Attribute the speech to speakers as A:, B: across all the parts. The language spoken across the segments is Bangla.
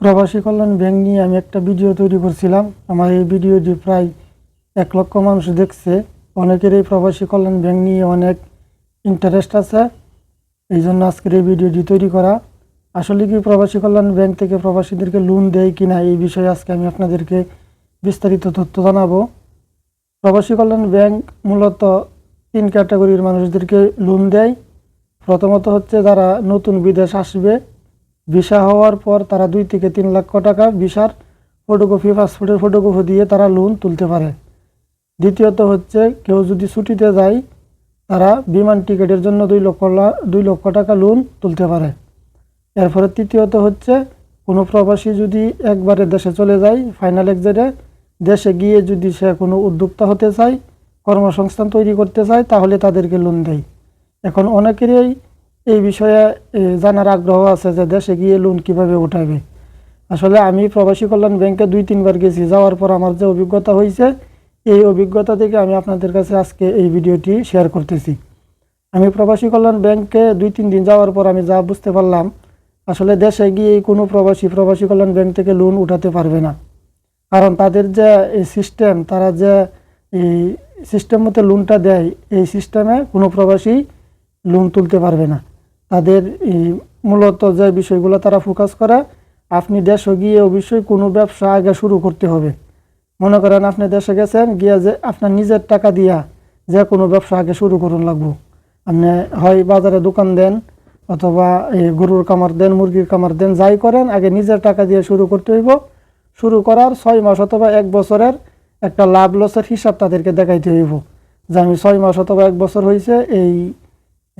A: প্রবাসী কল্যাণ ব্যাংক নিয়ে আমি একটা ভিডিও তৈরি করছিলাম। আমার এই ভিডিওটি প্রায় এক লক্ষ মানুষ দেখছে। অনেকের এই প্রবাসী কল্যাণ ব্যাংক নিয়ে অনেক ইন্টারেস্ট আছে। এই জন্য আজকের এই ভিডিওটি তৈরি করা। আসলে কি প্রবাসী কল্যাণ ব্যাংক থেকে প্রবাসীদেরকে লোন দেয় কিনা এই বিষয়ে আজকে আমি আপনাদেরকে বিস্তারিত তথ্য জানাব। প্রবাসী কল্যাণ ব্যাংক মূলত তিন ক্যাটাগরির মানুষদেরকে লোন দেয়। প্রথমত হচ্ছে যারা নতুন বিদেশ আসবে ভিসা হওয়ার পর তারা দুই থেকে তিন লক্ষ টাকা ভিসার ফটোকপি পাসপোর্টের ফটোকপি দিয়ে তারা লোন তুলতে পারে। দ্বিতীয়ত হচ্ছে, কেউ যদি ছুটিতে যায়, তারা বিমান টিকিটের জন্য দুই লক্ষ দুই লক্ষ টাকা লোন তুলতে পারে। এরপরে তৃতীয়ত হচ্ছে, কোনো প্রবাসী যদি একবারে দেশে চলে যায় ফাইনাল এক্সারে দেশে গিয়ে যদি সে কোনো উদ্যোক্তা হতে চায়, কর্মসংস্থান তৈরি করতে চায়, তাহলে তাদেরকে লোন দেয়। এখন অনেকেরই এই বিষয়ে জানার আগ্রহ আছে যে দেশে গিয়ে লোন কীভাবে উঠাবে। আসলে আমি প্রবাসী কল্যাণ ব্যাংকে দুই, তিনবার গেছি। যাওয়ার পর আমার যে অভিজ্ঞতা হয়েছে, এই অভিজ্ঞতা থেকে আমি আপনাদের কাছে আজকে এই ভিডিওটি শেয়ার করতেছি। আমি প্রবাসী কল্যাণ ব্যাংকে দুই, তিন দিন যাওয়ার পর আমি যা বুঝতে পারলাম, আসলে দেশে গিয়ে কোনো প্রবাসী প্রবাসী কল্যাণ ব্যাংক থেকে লোন উঠাতে পারবে না। কারণ তাদের যে, এই সিস্টেম তারা যে, এই সিস্টেম মতো লোনটা দেয়, এই সিস্টেমে কোনো প্রবাসী লোন তুলতে পারবে না। তাদের মূলত যে বিষয়গুলো তারা ফোকাস করে, আপনি দেশে গিয়ে অবশ্যই কোনো ব্যবসা আগে শুরু করতে হবে। মনে করেন আপনি দেশে গেছেন, গিয়ে যে আপনার নিজের টাকা দিয়া যে কোনো ব্যবসা আগে শুরু করুন লাগবো। আপনি হয় বাজারে দোকান দেন, অথবা গরুর কামার দেন, মুরগির কামার দেন, যাই করেন, আগে নিজের টাকা দিয়ে শুরু করতে হইব। শুরু করার ছয় মাস অথবা এক বছরের একটা লাভ লসের হিসাব তাদেরকে দেখাইতে হইব। যে আমি ছয় মাস অথবা এক বছর হয়েছে এই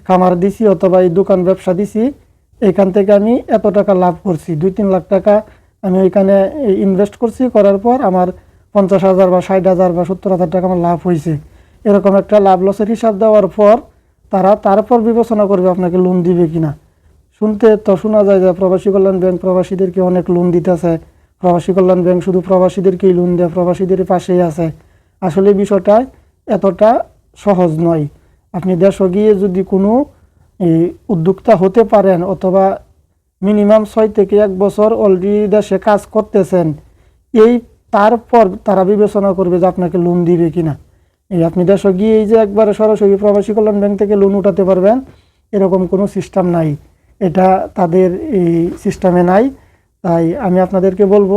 A: খামার দিছি অথবা এই দোকান ব্যবসা দিছি, এখান থেকে আমি এত টাকা লাভ করছি, দুই তিন লাখ টাকা আমি ওইখানে ইনভেস্ট করছি, করার পর আমার পঞ্চাশ হাজার বা ষাট হাজার বা সত্তর হাজার টাকা আমার লাভ হয়েছে এরকম একটা লাভ লসের হিসাব দেওয়ার পর তারা তারপর বিবেচনা করবে আপনাকে লোন দিবে কিনা। শুনতে তো শোনা যায় যে প্রবাসী কল্যাণ ব্যাংক প্রবাসীদেরকে অনেক লোন দিতেছে। প্রবাসী কল্যাণ ব্যাংক শুধু প্রবাসীদেরকেই লোন দেয়, প্রবাসীদের পাশেই আছে। আসলে বিষয়টা এতটা সহজ নয়। আপনি দেশে গিয়ে যদি কোনো উদ্যোক্তা হতে পারেন অথবা মিনিমাম ছয় থেকে এক বছর অলরেডি দেশে কাজ করতেছেন, এই তারপর তারা বিবেচনা করবে যে আপনাকে লোন দিবে কি না এই আপনি দেশে গিয়ে এই যে একবারে সরাসরি প্রবাসী কল্যাণ ব্যাংক থেকে লোন উঠাতে পারবেন, এরকম কোনো সিস্টেম নাই। এটা তাদের এই সিস্টেমে নাই। তাই আমি আপনাদেরকে বলব,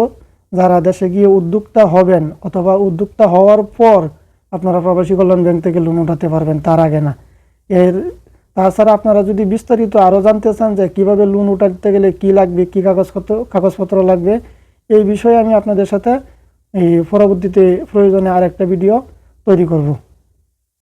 A: যারা দেশে গিয়ে উদ্যোক্তা হবেন অথবা উদ্যোক্তা হওয়ার পর আপনারা প্রবাসী কল্যাণ ব্যাংক থেকে লোন উঠাতে পারবেন, তার আগে না। এর তাছাড়া আপনারা যদি বিস্তারিত আরও জানতে চান যে কীভাবে লোন উঠাতে গেলে কি লাগবে, কি কাগজপত্র কাগজপত্র লাগবে, এই বিষয়ে আমি আপনাদের সাথে এই পরবর্তীতে প্রয়োজনে আর একটা ভিডিও তৈরি করব।